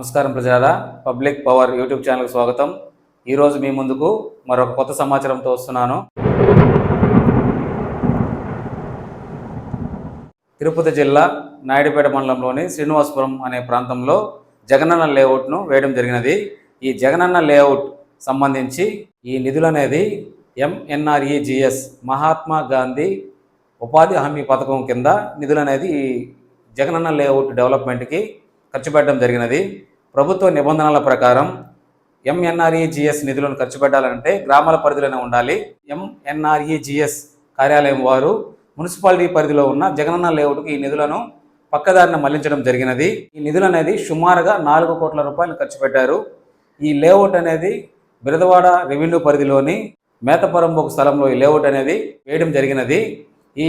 నమస్కారం ప్రజారా public power YouTube ఛానల్కి స్వాగతం. ఈరోజు మీ ముందుకు మరొక కొత్త సమాచారంతో వస్తున్నాను. తిరుపతి జిల్లా నాయుడుపేట మండలంలోని శ్రీనివాసపురం అనే ప్రాంతంలో జగనన్న లేఅవుట్ను వేయడం జరిగినది. ఈ జగనన్న లేఅవుట్ సంబంధించి ఈ నిధులు అనేది ఎంఎన్ఆర్ఈజిఎస్ మహాత్మా గాంధీ ఉపాధి హామీ పథకం కింద నిధులు అనేది ఈ జగనన్న లేఅవుట్ డెవలప్మెంట్కి ఖర్చు పెట్టడం జరిగినది. ప్రభుత్వ నిబంధనల ప్రకారం ఎంఎన్ఆర్ఈజిఎస్ నిధులను ఖర్చు పెట్టాలంటే గ్రామాల పరిధిలోనే ఉండాలి. ఎంఎన్ఆర్ఈజిఎస్ కార్యాలయం వారు మున్సిపాలిటీ పరిధిలో ఉన్న జగనన్న లేఅవుట్కు ఈ నిధులను పక్కదారిన మళ్ళించడం జరిగినది. ఈ నిధులు అనేది సుమారుగా నాలుగు కోట్ల రూపాయలు ఖర్చు పెట్టారు. ఈ లేఅవుట్ అనేది బిరదవాడ రెవెన్యూ పరిధిలోని మేతపరంబొక స్థలంలో ఈ లేఅవుట్ అనేది వేయడం జరిగినది. ఈ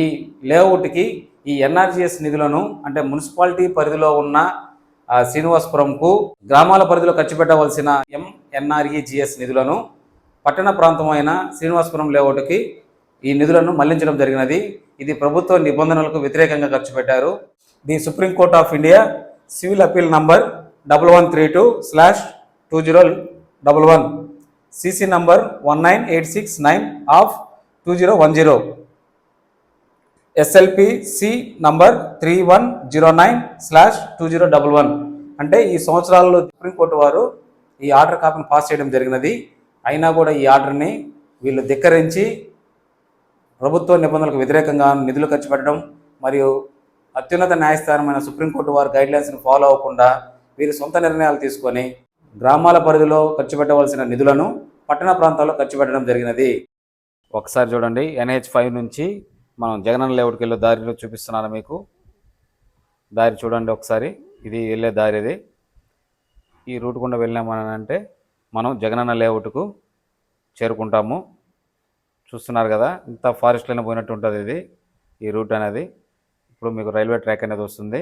లేఅవుట్కి ఈ ఎన్ఆర్జిఎస్ నిధులను అంటే మున్సిపాలిటీ పరిధిలో ఉన్న శ్రీనివాసపురంకు గ్రామాల పరిధిలో ఖర్చు పెట్టవలసిన ఎంఎన్ఆర్ఈజిఎస్ నిధులను పట్టణ ప్రాంతమైన శ్రీనివాసపురం లేఅవుట్కి ఈ నిధులను మళ్ళించడం జరిగినది. ఇది ప్రభుత్వ నిబంధనలకు వ్యతిరేకంగా ఖర్చు పెట్టారు. The Supreme Court of India civil appeal number double one three two slash two zero double one CC number one nine eight six nine of two zero one zero SLP C number three one zero nine slash two zero double one అంటే ఈ సంవత్సరాల్లో supreme court వారు ఈ order కాపీని pass చేయడం జరిగినది. అయినా కూడా ఈ ఆర్డర్ని వీళ్ళు ధిక్కరించి ప్రభుత్వ నిబంధనలకు వ్యతిరేకంగా నిధులు ఖర్చు పెట్టడం మరియు అత్యున్నత న్యాయస్థానమైన సుప్రీంకోర్టు వారి గైడ్లైన్స్ని ఫాలో అవ్వకుండా వీరు సొంత నిర్ణయాలు తీసుకొని గ్రామాల పరిధిలో ఖర్చు పెట్టవలసిన నిధులను పట్టణ ప్రాంతాల్లో ఖర్చు పెట్టడం జరిగినది. ఒకసారి చూడండి. ఎన్హెచ్ ఫైవ్ నుంచి మనం జగనన్న లేఅవుట్కి వెళ్ళే దారిలో చూపిస్తున్నాను మీకు. దారి చూడండి ఒకసారి. ఇది వెళ్ళే దారి ఇది. ఈ రూట్ గుండా వెళ్ళామని అంటే మనం జగనన్న లేఅవుట్కు చేరుకుంటాము. చూస్తున్నారు కదా ఇంత ఫారెస్ట్లోనే పోయినట్టు ఉంటుంది ఇది ఈ రూట్ అనేది. ఇప్పుడు మీకు రైల్వే ట్రాక్ అనేది వస్తుంది.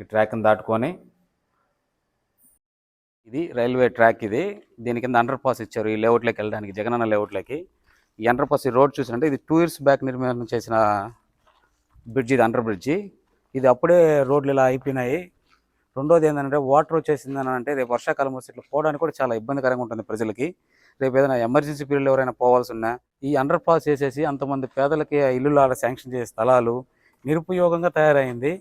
ఈ ట్రాక్ని దాటుకొని ఇది రైల్వే ట్రాక్ ఇది. దీని కింద అండర్ పాస్ ఇచ్చారు ఈ లేఅవుట్లోకి వెళ్ళడానికి జగనన్న లేఅవుట్లోకి ఈ అండర్పాస్ ఈ రోడ్ చూసినట్టే ఇది టూ ఇయర్స్ బ్యాక్ నిర్మాణం చేసిన బ్రిడ్జ్ ఇది అండర్ బ్రిడ్జి. ఇది అప్పుడే రోడ్లు ఇలా అయిపోయినాయి. రెండోది ఏంటంటే వాటర్ వచ్చేసిందని అంటే రేపు వర్షాకాలం వస్తే ఇట్లా పోవడానికి కూడా చాలా ఇబ్బందికరంగా ఉంటుంది ప్రజలకి. రేపు ఏదైనా ఎమర్జెన్సీ పీరియడ్లో ఎవరైనా పోవాల్సి ఉన్నా ఈ అండర్ పాస్ చేసేసి అంతమంది పేదలకి ఆ ఇల్లులు ఆడ శాంక్షన్ చేసే స్థలాలు నిరుపయోగంగా తయారైంది.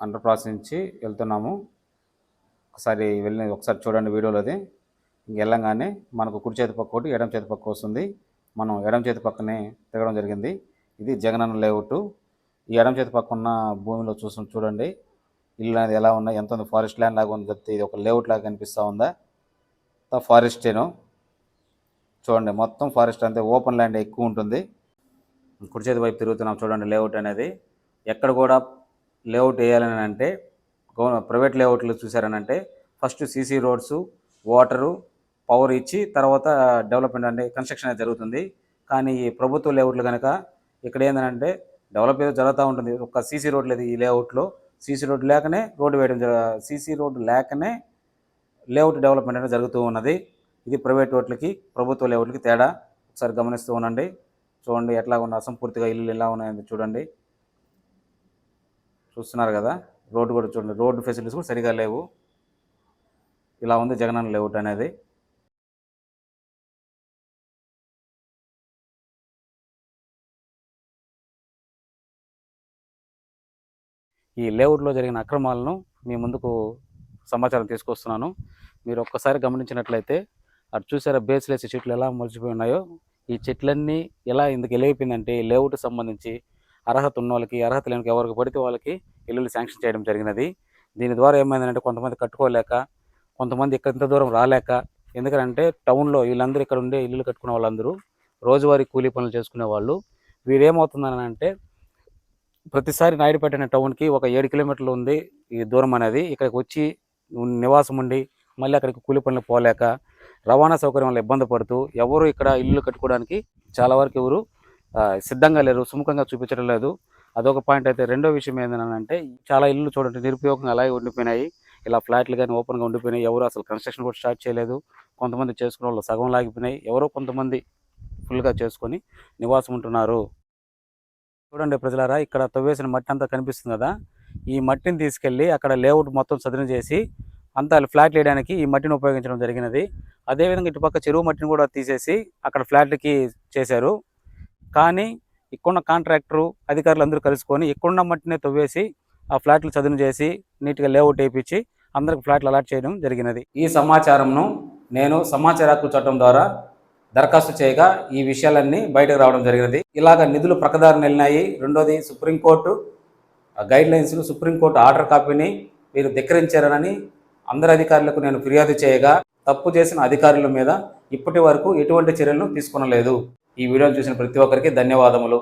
అండర్ పాస్ నుంచి వెళ్తున్నాము. ఒకసారి వెళ్ళి ఒకసారి చూడండి వీడియోలో అది. వెళ్ళంగానే మనకు కుడి చేతి పక్క ఒకటి ఎడమ చేతి పక్క వస్తుంది. మనం ఎడమ చేతి పక్కనే తిరగడం జరిగింది. ఇది జగనన్న లేఅవుట్. ఈ ఎడమ చేతి పక్క ఉన్న భూమిలో చూసి చూడండి. ఇల్లు అనేది ఎలా ఉన్నాయి? ఎంత ఉంది? ఫారెస్ట్ ల్యాండ్ లాగా ఉంది. తప్పితే ఇది ఒక లేఅవుట్ లాగా కనిపిస్తూ ఉందా? ఫారెస్టేను చూడండి మొత్తం ఫారెస్ట్ అంతే. ఓపెన్ ల్యాండ్ ఎక్కువ ఉంటుంది. కుడి చేతి వైపు తిరుగుతున్నాం చూడండి లేఅవుట్ అనేది. ఎక్కడ కూడా లేఅవుట్ వేయాలని అంటే గవర్న ప్రైవేట్ లేఅవుట్లు చూసారని అంటే first CC roads water power ఇచ్చి తర్వాత డెవలప్మెంట్ అంటే కన్స్ట్రక్షన్ అనేది జరుగుతుంది. కానీ ఈ ప్రభుత్వ లేఅవుట్లు కనుక ఇక్కడ ఏంటంటే డెవలప్ ఏదో జరుగుతూ ఉంటుంది. ఒక సీసీ రోడ్ లేదు ఈ లేఅవుట్లో సీసీ రోడ్ లేకనే రోడ్డు వేయడం జర సీసీ రోడ్డు లేకనే లేఅవుట్ డెవలప్మెంట్ అనేది జరుగుతూ ఉన్నది. ఇది ప్రైవేట్ రోడ్లకి ప్రభుత్వ లేఅవుట్లకి తేడా. ఒకసారి గమనిస్తూ ఉండండి. చూడండి ఎట్లా ఉన్న అసంపూర్తిగా ఇల్లు ఎలా ఉన్నాయని చూడండి. చూస్తున్నారు కదా? రోడ్డు కూడా చూడండి. రోడ్డు ఫెసిలిటీస్ కూడా సరిగా లేవు. ఇలా ఉంది జగనన్న లేఅవుట్ అనేది. ఈ లేఅవుట్లో జరిగిన అక్రమాలను మీ ముందుకు సమాచారం తీసుకొస్తున్నాను. మీరు ఒక్కసారి గమనించినట్లయితే అటు చూసారా బేస్లెస్ చెట్లు ఎలా మొలిచిపోయి ఉన్నాయో? ఈ చెట్లన్నీ ఎలా ఇందుకు వెళ్ళిపోయిందంటే ఈ లేఅవుట్ సంబంధించి అర్హత ఉన్న వాళ్ళకి అర్హత లేని ఎవరికి పడితే వాళ్ళకి ఇల్లులు శాంక్షన్ చేయడం జరిగినది. దీని ద్వారా ఏమైందంటే కొంతమంది కట్టుకోలేక కొంతమంది ఇక్కడ ఇంత దూరం రాలేక ఎందుకంటే టౌన్లో వీళ్ళందరూ ఇక్కడ ఉండే ఇల్లులు కట్టుకునే వాళ్ళందరూ రోజువారీ కూలీ పనులు చేసుకునే వాళ్ళు. వీరేమవుతుందని అంటే ప్రతిసారి నాయుడుపేట అనే టౌన్కి ఒక ఏడు కిలోమీటర్లు ఉంది ఈ దూరం అనేది. ఇక్కడికి వచ్చి నివాసం ఉండి మళ్ళీ అక్కడికి కూలి పనులు పోలేక రవాణా సౌకర్యం వల్ల ఇబ్బంది పడుతూ ఎవరు ఇక్కడ ఇల్లు కట్టుకోవడానికి చాలా వరకు ఎవరు సిద్ధంగా లేరు సుముఖంగా చూపించడం లేదు. అదొక పాయింట్ అయితే. రెండో విషయం ఏంటంటే చాలా ఇల్లు చూడండి నిరుపయోగంగా అలాగే ఉండిపోయినాయి. ఇలా ఫ్లాట్లు కానీ ఓపెన్గా ఉండిపోయినాయి. ఎవరు అసలు కన్స్ట్రక్షన్ కూడా స్టార్ట్ చేయలేదు. కొంతమంది చేసుకున్న వాళ్ళు సగం లాగిపోయినాయి. ఎవరో కొంతమంది ఫుల్గా చేసుకొని నివాసం ఉంటున్నారు. చూడండి ప్రజలారా ఇక్కడ తవ్వేసిన మట్టి అంతా కనిపిస్తుంది కదా. ఈ మట్టిని తీసుకెళ్ళి అక్కడ లేఅవుట్ మొత్తం చదును చేసి అంతా ఫ్లాట్లు వేయడానికి ఈ మట్టిని ఉపయోగించడం జరిగినది. అదేవిధంగా ఇటుపక్క చెరువు మట్టిని కూడా తీసేసి అక్కడ ఫ్లాట్లకి చేశారు. కానీ ఇక్కడున్న కాంట్రాక్టరు అధికారులు అందరూ కలుసుకొని ఇక్కడున్న మట్టిని తవ్వేసి ఆ ఫ్లాట్లు చదును చేసి నీట్గా లేఅవుట్ వేయించి అందరికి ఫ్లాట్లు అలాట్ చేయడం జరిగినది. ఈ సమాచారంను నేను సమాచార హక్కు చట్టం ద్వారా దరఖాస్తు చేయగా ఈ విషయాలన్నీ బయటకు రావడం జరిగినది. ఇలాగ నిధులు ప్రకదారులు వెళ్ళినాయి రెండోది సుప్రీంకోర్టు గైడ్ లైన్స్ను సుప్రీంకోర్టు ఆర్డర్ కాపీని మీరు ధిక్కరించారనని అందరి అధికారులకు నేను ఫిర్యాదు చేయగా తప్పు చేసిన అధికారుల మీద ఇప్పటి వరకు ఎటువంటి చర్యలను తీసుకునలేదు. ఈ వీడియోను చూసిన ప్రతి ఒక్కరికి ధన్యవాదములు.